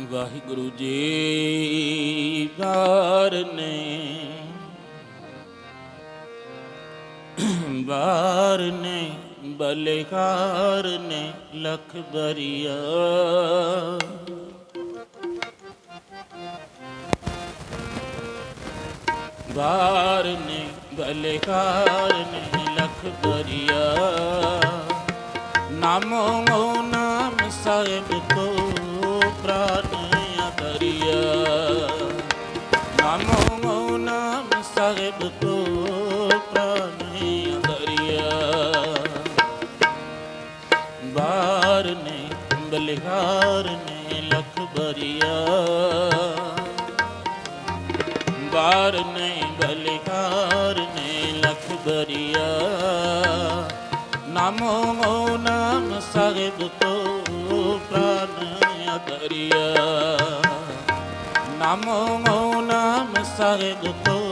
ਵਾਹਿਗੁਰੂ ਜੀ ਬਾਰਨੇ ਬਾਰਨੇ ਬਲਿਹਾਰ ਨੇ, ਲਖ ਬਰੀਆ ਬਾਰਨੇ ਬਲਿਹਾਰ ਨੇ, ਲਖ ਬਰੀਆ ਨਾਮੋ ਨਾਮ ਸਾਹਿਬ ਸਾਹਿਬ ਕੋ ਪ੍ਰਾਨ ਅਦਰਿਆ ਬਾਰ ਨੇ ਬਲਿਹਾਰ ਨੇ ਲਖ ਬਰੀਆ। ਬਾਰ ਨੇ ਬਲਿਹਾਰ ਨੇ ਲਖ ਬਰੀਆ। ਨਾਮੋ ਨਾਮ ਸਾਹਿਬ ਕੋ ਪ੍ਰਾਨ ਅਦਰਿਆ ਨਾਮੋ ਨਾਮ ਸਾਹਿਬ ਕੋ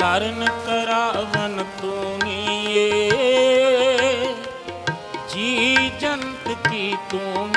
ਕਰਨ ਕਰਾਵਨ ਤੂੰੀਏ ਜੀ ਜੰਤ ਕੀ ਤੂੰ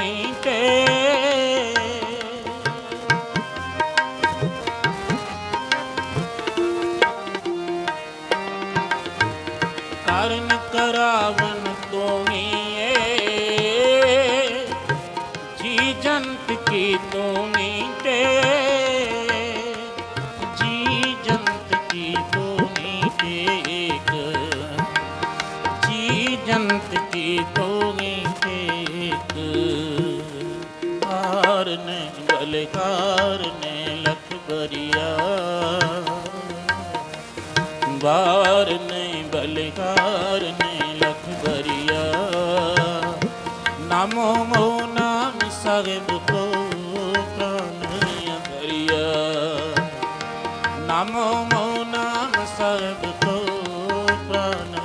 ਕਾਰ ਨੇ ਲਖ ਬਰੀਆ। ਬਾਰ ਨਹੀਂ ਬਲਕਾਰ ਨੇ ਲਖ ਬਰੀਆ। ਨਾਮੋ ਮੋ ਨਾਮ ਸਾਹਿਬ ਕੋ ਪ੍ਰਾਨ ਅਦਰਿਆ ਨਾਮੋ ਮੋ ਨਾਮ ਸਾਹਿਬ ਕੋ ਪ੍ਰਾਨ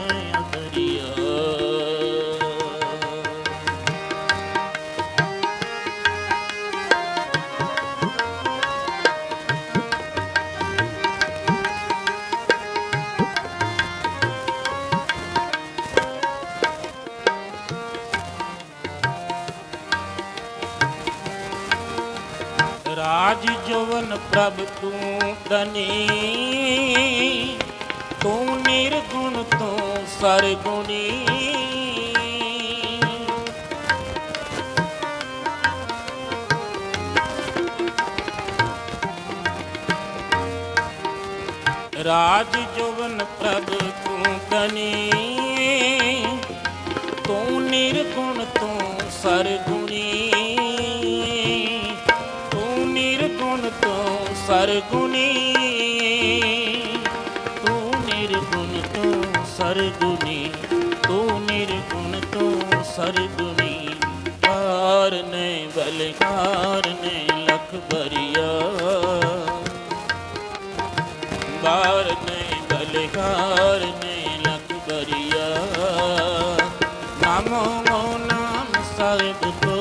ਪ੍ਰਭ ਤੂੰ ਦਨੀ ਤੂੰ ਨਿਰਗੁਣ ਤੂੰ ਸਰਗੁਣੀ। ਰਾਜ ਜਵਨ ਪ੍ਰਭ ਤੂੰ ਦਨੀ ਤੂੰ ਨਿਰਗੁਣ ਤੂੰ ਸਰਗੁਣੀ। ਸਰਗੁਣੀ ਤੂੰ ਨਿਰਗੁਣ ਤੂੰ ਸਰਗੁਣੀ, ਤੂੰ ਨਿਰਗੁਣ ਤੂੰ ਸਰਗੁਣੀ। ਕਾਰ ਨੇ ਬਲਕਾਰ ਨੇ ਲਖ ਬਰੀਆ ਬਾਰ ਨੇ ਬਲਕਾਰ ਨੇ ਲਖ ਬਰੀਆ ਨਾਮੋ ਨਾਮ ਸਰਬ ਕੋ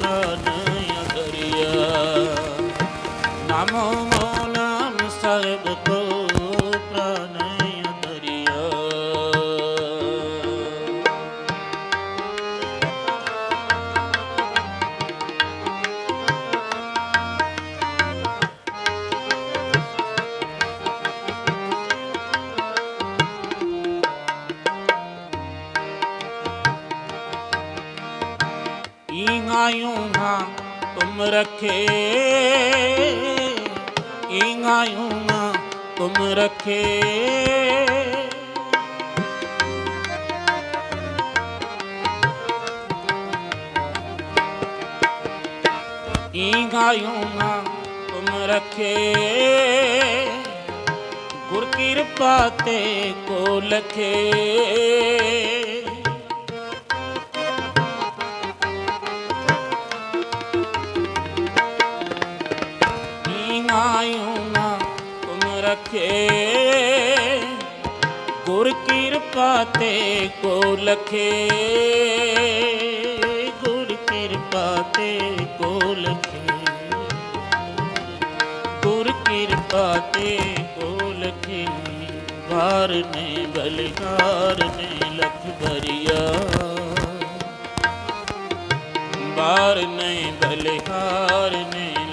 ਪ੍ਰਾਨ ਅਦਰਿਆ ਨਾਮੋ रखे ईगायूं हाँ तुम रखे ईगायूं हाँ तुम रखे गुर किरपा ते को लखे ਲਖੇ ਗੁਰ ਕਿਰਪਾ ਤੇ ਕੋ ਲਖੇ ਗੁਰ ਕਿਰਪਾ ਤੇ ਕੋ ਲਖੇ ਗੁਰ ਕਿਰਪਾ ਤੇ ਕੋ ਲਖੇ ਵਾਰ ਨੇ ਬਲਕਾਰ ਨੇ ਲਖ ਭਰਿਆ ਵਾਰ ਨੇ ਬਲਕਾਰ ਨੇ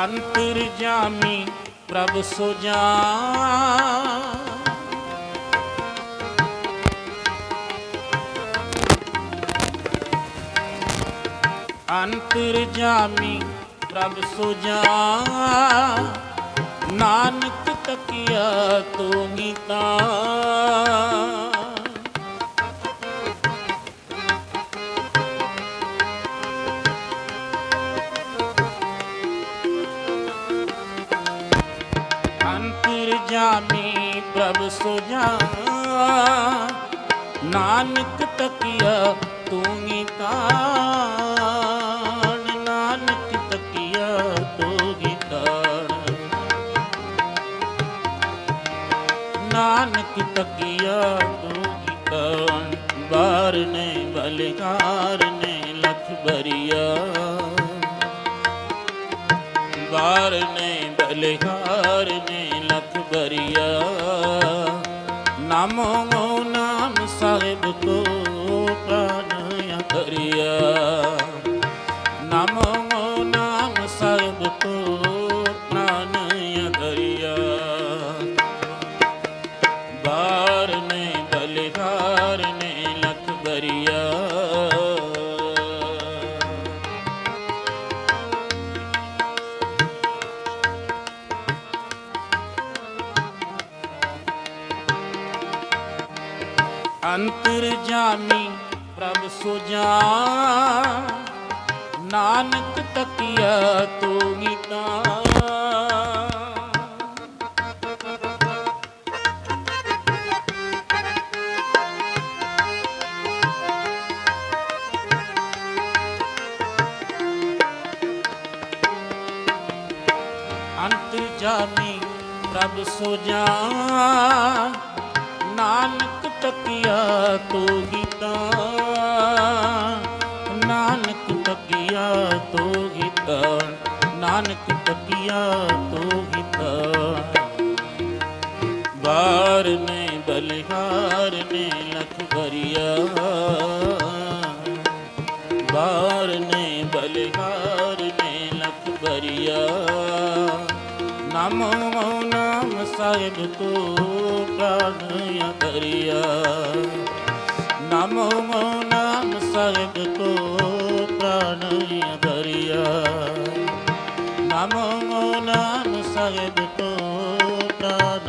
ਅੰਤਰ ਜਾਮੀ ਪ੍ਰਭ ਸੁਜਾ ਅੰਤਰ ਜਾਮੀ ਪ੍ਰਭ ਸੁਜਾ ਨਾਨਕ ਤਕਿਆ ਤੂੰ ਹੀ ਤਾਂ ਜਾਮੀ ਨਾਨਕ ਤਕਿਆ ਤੂੰ ਹੀ ਤਾਣ। ਨਾਨਕ ਤਕਿਆ ਤੂੰ ਹੀ ਤਾਣ। ਨਾਨਕ ਤਕਿਆ ਤੂੰ ਹੀ ਤਾਣ। ਬਾਰ ਨੇ ਬਲਿਕਾਰ ਨੇ ਲਖ ਭਰੀਆ ਬਾਰ ਨੇ ਬਲਿਹਾਰ ਨੇ ਲਖ ਭਰੀਆ ਨਾਮੋ ਨਾਮ ਸਾਹਿਬ ਕੋ ਪ੍ਰਾਨ ਧਰਿਆ ਅੰਤਰ ਜਾਮੀ ਪ੍ਰਭ ਸੁਜਾ ਨਾਨਕ ਤਕੀਆ ਤੂੰ ਗੀਤਾ ਅੰਤ ਜਾਮੀ ਪ੍ਰਭ ਸੁਜਾ ਨਾਨਕ ਤਕਿਆ ਤੋ ਗੀਤਾ, ਨਾਨਕ ਤਕਿਆ ਤੋ ਗੀਤਾ, ਨਾਨਕ ਤਕਿਆ ਤੋ ਗੀਤਾ। ਬਾਰ ਨੇ ਬਲਿਹਾਰ ਨੇ ਲਖ ਸਾਹਿਬ ਕੋ ਪ੍ਰਾਨ ਅੰਤਰਿਆ ਨਮੋ ਮੋ ਨਾਮ ਸਾਹਿਬ ਕੋ ਪ੍ਰਾਨ ਅੰਤਰਿਆ ਨਮੋ ਮੋ ਨਾਮ ਸਾਹਿਬ ਕੋ ਪ੍ਰਾਨ